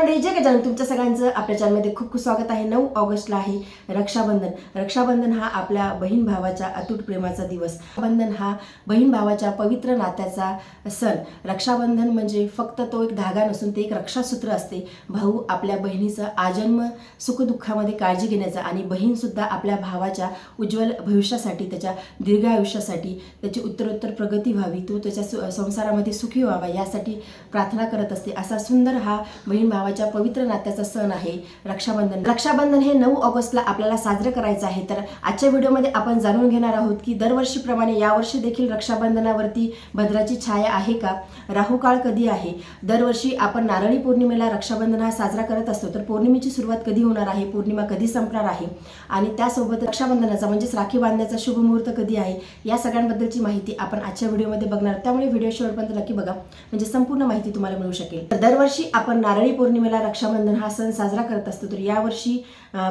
मंडळी जे गजानन तुमच्या सगळ्यांचं आपल्या चॅनलमध्ये खूप खूप स्वागत आहे. नऊ ऑगस्टला आहे रक्षाबंधन. रक्षाबंधन हा आपल्या बहीण भावाच्या अतूट प्रेमाचा दिवस. बंधन हा बहीण भावाच्या पवित्र नात्याचा सण. रक्षाबंधन म्हणजे फक्त तो एक धागा नसून ते एक रक्षासूत्र असते. भाऊ आपल्या बहिणीचं आजन्म सुखदुःखामध्ये काळजी घेण्याचा आणि बहीणसुद्धा आपल्या भावाच्या उज्ज्वल भविष्यासाठी त्याच्या दीर्घ आयुष्यासाठी त्याची उत्तरोत्तर प्रगती व्हावी तो त्याच्या सु- संसारामध्ये सुखी व्हावा यासाठी प्रार्थना करत असते. असा सुंदर हा बहीण भावा नावाच्या पवित्र नात्याचा सण आहे रक्षाबंधन. रक्षाबंधन हे नऊ ऑगस्टला आपल्याला साजरं करायचं आहे. तर आजच्या व्हिडिओमध्ये आपण जाणून घेणार आहोत की दरवर्षीप्रमाणे यावर्षी देखील रक्षाबंधनावरती भद्राची छाया आहे का? राहुकाळ कधी आहे? दरवर्षी आपण नारळी पौर्णिमेला रक्षाबंधन हा साजरा करत असतो. तर पौर्णिमेची सुरुवात कधी होणार आहे? पौर्णिमा कधी संपणार आहे? आणि त्यासोबत रक्षाबंधनाचा म्हणजेच राखी बांधण्याचा शुभ मुहूर्त कधी आहे? या सगळ्यांबद्दलची माहिती आपण आजच्या व्हिडिओमध्ये बघणार. त्यामुळे व्हिडिओ शेवटपर्यंत नक्की बघा. म्हणजे संपूर्ण माहिती तुम्हाला मिळू शकेल. तर दरवर्षी आपण नारळी पौर्णिमा पौर्णिमेला रक्षाबंधन हा सण साजरा करत असतो तर यावर्षी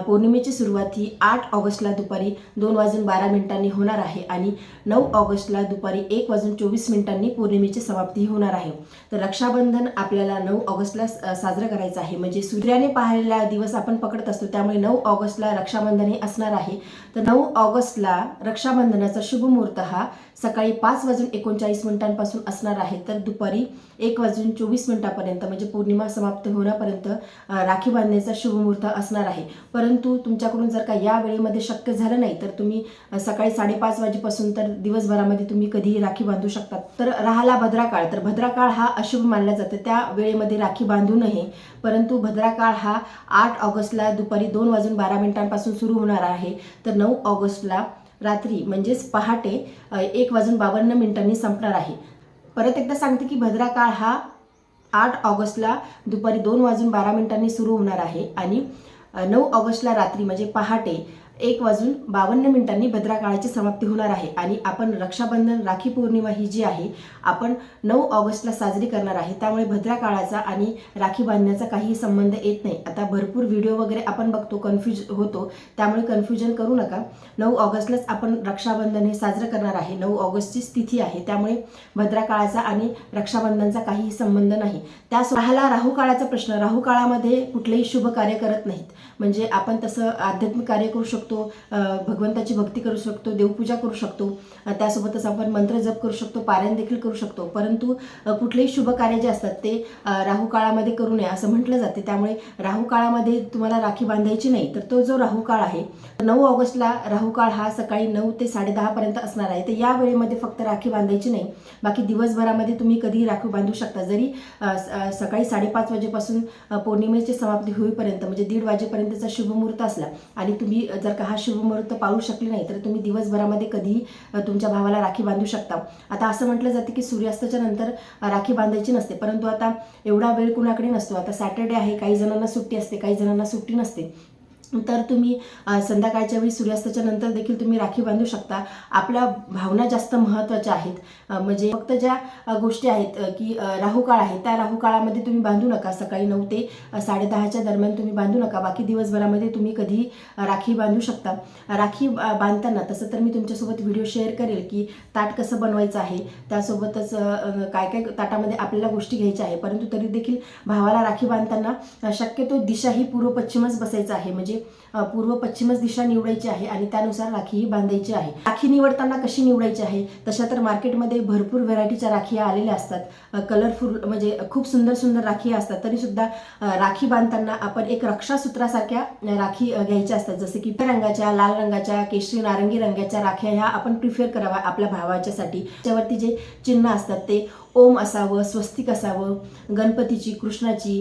पौर्णिमेची सुरुवात ही आठ ऑगस्टला दुपारी दोन वाजून बारा मिनिटांनी होणार आहे आणि नऊ ऑगस्टला दुपारी एक वाजून चोवीस मिनिटांनी पौर्णिमेची समाप्ती होणार आहे. तर रक्षाबंधन आपल्याला नऊ ऑगस्टला साजरा साजरं करायचं आहे. म्हणजे सूर्याने पाहिलेला दिवस आपण पकडत असतो त्यामुळे नऊ ऑगस्टला रक्षाबंधन हे असणार आहे. तर नऊ ऑगस्टला रक्षाबंधनाचा शुभ मुहूर्त हा सकाळी पाच वाजून एकोणचाळीस मिनिटांपासून असणार आहे. तर दुपारी एक वाजून चोवीस मिनिटापर्यंत म्हणजे पौर्णिमा समाप्त होण्यापर्यंत राखी बांधण्याचा शुभमुहूर्त असणार आहे. परंतु तुमच्याकडून जर का या वेळेमध्ये शक्य झालं नाही तर तुम्ही सकाळी साडेपाच वाजेपासून तर दिवसभरामध्ये तुम्ही कधीही राखी बांधू शकतात तर राहिला भद्राकाळ. तर भद्राकाळ हा अशुभ मानला जातो. त्या वेळेमध्ये राखी बांधू नये. परंतु भद्राकाळ हा आठ ऑगस्टला दुपारी दोन वाजून बारा मिनिटांपासून सुरू होणार आहे. तर नऊ ऑगस्टला रात्री म्हणजेच पहाटे एक वाजून बावन्न मिनिटांनी संपणार आहे. परत एकदा सांगते की भद्रा काळ हा आठ ऑगस्टला दुपारी दोन वाजून बारा मिनिटांनी सुरू होणार आहे आणि नऊ ऑगस्टला रात्री म्हणजे पहाटे एक वाजून बावन्न मिनिटांनी भद्राकाळाची समाप्ती होणार आहे आणि आपण रक्षाबंधन राखी पौर्णिमा ही जी आहे आपण नऊ ऑगस्टला साजरी करणार आहे. त्यामुळे भद्राकाळाचा आणि राखी बांधण्याचा काही संबंध येत नाही. आता भरपूर व्हिडिओ वगैरे आपण बघतो कन्फ्युज होतो. त्यामुळे कन्फ्युजन करू नका. नऊ ऑगस्टलाच आपण रक्षाबंधन हे साजरं करणार आहे. नऊ ऑगस्टचीच तिथी आहे. त्यामुळे भद्राकाळाचा आणि रक्षाबंधनचा काहीही संबंध नाही. त्यास राहिला राहू काळाचा प्रश्न. राहू काळामध्ये कुठलेही शुभ कार्य करत नाहीत. म्हणजे आपण तसं आध्यात्मिक कार्य करू शकतो. शकतो भगवंताची भक्ती करू शकतो देवपूजा करू शकतो. त्यासोबतच आपण मंत्र जप करू शकतो पारायण देखील करू शकतो. परंतु कुठलेही शुभ कार्य जे असतात ते राहू काळामध्ये करू नये असं म्हटलं जाते. त्यामुळे राहू काळामध्ये तुम्हाला राखी बांधायची नाही तर तो जो राहू काळ आहे नऊ ऑगस्टला राहू काळ हा सकाळी नऊ ते साडेदहापर्यंत असणार आहे. तर या वेळेमध्ये फक्त राखी बांधायची नाही. बाकी दिवसभरामध्ये तुम्ही कधीही राखी बांधू शकता. जरी स- सकाळी साडेपाच वाजेपासून पौर्णिमेची समाप्ती होईपर्यंत म्हणजे दीड वाजेपर्यंतचा शुभमुहूर्त असला आणि तुम्ही जर का हा शुभमुहूर्त पाळू शकले नाही तर तुम्ही दिवसभरामध्ये कधीही तुमच्या भावाला राखी बांधू शकता. आता असं म्हटलं जातं की सूर्यास्ताच्या नंतर राखी बांधायची नसते परंतु आता एवढा वेळ कुणाकडे नसतो. आता सॅटर्डे आहे काही जणांना सुट्टी असते काही जणांना सुट्टी नसते. तर तुम्ही संध्याकाळच्या वेळी सूर्यास्ताच्या नंतर देखील तुम्ही राखी बांधू शकता. आपल्या भावना जास्त महत्त्वाच्या आहेत. म्हणजे फक्त ज्या गोष्टी आहेत की राहुकाळ राहू काळ आहे त्या राहू काळामध्ये तुम्ही बांधू नका. सकाळी नऊ ते साडेदहाच्या दरम्यान तुम्ही बांधू नका. बाकी दिवसभरामध्ये तुम्ही कधी राखी बांधू शकता. राखी बांधताना तसं तर मी तुमच्यासोबत व्हिडिओ शेअर करेल की ताट कसं बनवायचं आहे. त्यासोबतच काय काय ताटामध्ये आपल्याला गोष्टी घ्यायच्या आहे. परंतु तरी देखील भावाला राखी बांधताना शक्यतो दिशा ही पूर्व पश्चिमच बसायचं आहे. म्हणजे पूर्व पश्चिमच दिशा निवडायची आहे आणि त्यानुसार राखी ही बांधायची आहे. राखी निवडताना कशी निवडायची आहे? तशा तर मार्केटमध्ये भरपूर व्हरायटीच्या राखी आलेल्या असतात. कलरफुल म्हणजे खूप सुंदर सुंदर राखी असतात. तरी सुद्धा राखी बांधताना आपण एक रक्षासूत्रासारख्या राखी घ्यायच्या असतात. जसे की रंगाच्या लाल रंगाच्या केशरी नारंगी रंगाच्या राख्या ह्या आपण प्रिफर करावा आपल्या भावाच्यासाठी. त्याच्यावरती जे चिन्ह असतात ते ओम असावं स्वस्तिक असावं गणपतीची कृष्णाची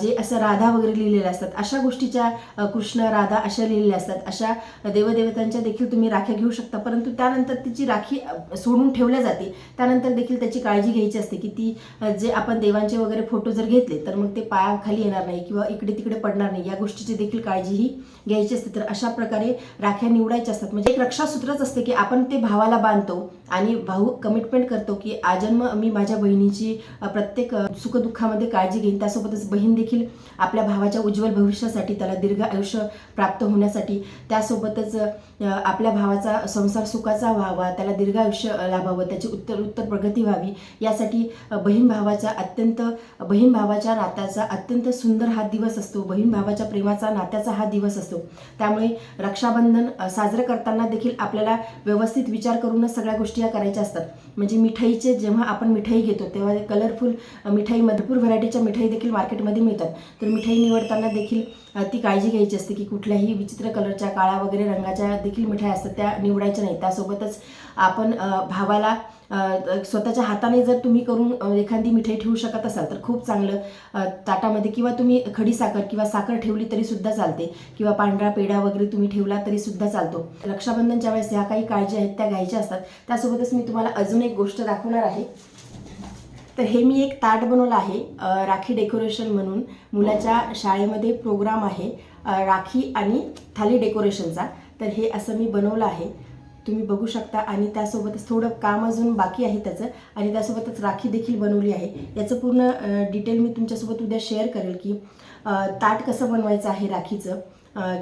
जे असं राधा वगैरे लिहिलेल्या असतात अशा गोष्टीच्या कृष्ण राधा अशा लिहिलेल्या असतात. अशा देवदेवतांच्या देखील तुम्ही राख्या घेऊ शकता. परंतु त्यानंतर तिची राखी सोडून ठेवल्या जाते. त्यानंतर देखील त्याची काळजी घ्यायची असते की ती जे आपण देवांचे वगैरे फोटो जर घेतले तर मग ते पायाखाली येणार नाही किंवा इकडे तिकडे पडणार नाही. या गोष्टीची देखील काळजीही घ्यायची असते. तर अशा प्रकारे राख्या निवडायच्या असतात. म्हणजे एक रक्षासूत्रच असते की आपण ते भावाला बांधतो आणि भाऊ कमिटमेंट करतो की आजन्म मी माझ्या बहिणीची प्रत्येक सुखदुःखामध्ये काळजी घेईन. त्यासोबतच बहीण देखील आपल्या भावाच्या उज्ज्वल भविष्यासाठी त्याला दीर्घ आयुष्य प्राप्त होण्यासाठी त्यासोबतच आपल्या भावाचा संसार सुखाचा व्हावा त्याला दीर्घ आयुष्य लाभावं त्याची उत्तर उत्तर प्रगती व्हावी. यासाठी बहीण भावाच्या अत्यंत बहीण भावाच्या नात्याचा अत्यंत सुंदर हा दिवस असतो. बहीण भावाच्या प्रेमाचा नात्याचा हा दिवस असतो. त्यामुळे रक्षाबंधन साजरं करताना देखील आपल्याला व्यवस्थित विचार करूनच सगळ्या गोष्टी या करायच्या असतात. म्हणजे मिठाईचे जेव्हा आपण मिठाई घेतो तेव्हा कलरफुल मिठाई भरपूर व्हरायटीच्या मिठाई देखील मार्केटमध्ये मिळतात. तर मिठाई निवडताना देखील ती काळजी घ्यायची असते की कुठल्याही विचित्र कलरच्या काळ्या वगैरे रंगाच्या देखील मिठाई असतात त्या निवडायच्या नाही त्यासोबतच आपण भावाला स्वतःच्या हाताने जर तुम्ही करून एखादी मिठाई ठेवू शकत असाल तर खूप चांगलं ताटामध्ये किंवा तुम्ही खडी साखर किंवा साखर ठेवली तरी सुद्धा चालते. किंवा पांढरा पेढा वगैरे तुम्ही ठेवला तरी सुद्धा चालतो. रक्षाबंधनच्या वेळेस ह्या काही काळजी आहेत त्या घ्यायच्या असतात. त्यासोबतच मी तुम्हाला अजून एक गोष्ट दाखवणार आहे. तर हे मी एक ताट बनवलं आहे राखी डेकोरेशन म्हणून. मुलाच्या शाळेमध्ये प्रोग्राम आहे राखी आणि थाली डेकोरेशनचा. तर हे असं मी बनवलं आहे. तुम्ही बघू शकता आणि त्यासोबतच थोडं काम अजून बाकी आहे त्याचं आणि त्यासोबतच राखी देखील बनवली आहे. याचं पूर्ण डिटेल मी तुमच्यासोबत उद्या शेअर करेल की ताट कसं बनवायचं आहे राखीचं.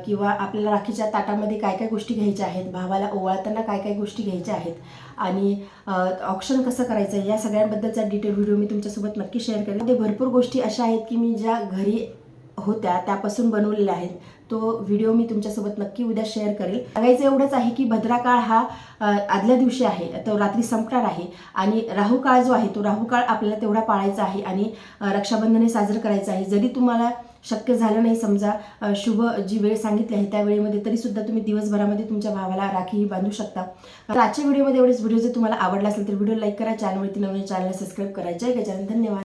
किंवा आपल्याला राखीच्या ताटामध्ये काय काय गोष्टी घ्यायच्या आहेत भावाला ओवाळताना काय काय गोष्टी घ्यायच्या आहेत आणि ऑप्शन कसं करायचं आहे या सगळ्यांबद्दलचा डिटेल व्हिडिओ मी तुमच्यासोबत नक्की शेअर करेन. ते भरपूर गोष्टी अशा आहेत की मी ज्या घरी होत्या त्यापासून बनवलेल्या आहेत तो व्हिडिओ मी तुमच्यासोबत नक्की उद्या शेअर करेल. सांगायचं एवढंच आहे की भद्राकाळ हा आदल्या दिवशी आहे तो रात्री संपणार आहे आणि राहू काळ जो आहे तो राहू काळ आपल्याला तेवढा पाळायचा आहे आणि रक्षाबंधने रक्षाबंधन हे साजरं करायचं आहे. जरी तुम्हाला शक्य झालं नाही. समजा शुभ जी वेळ सांगितली आहे त्या वेळेमध्ये तरी सुद्धा तुम्ही दिवसभरामध्ये तुमच्या भावाला राखी बांधू शकता. तर आजच्या व्हिडिओमध्ये एवढेच. व्हिडिओ जर तुम्हाला आवडला असेल तर व्हिडिओ लाईक करा. चॅनलवरती नवीन चॅनलला सबस्क्राईब करायचे आहे गजानन. धन्यवाद.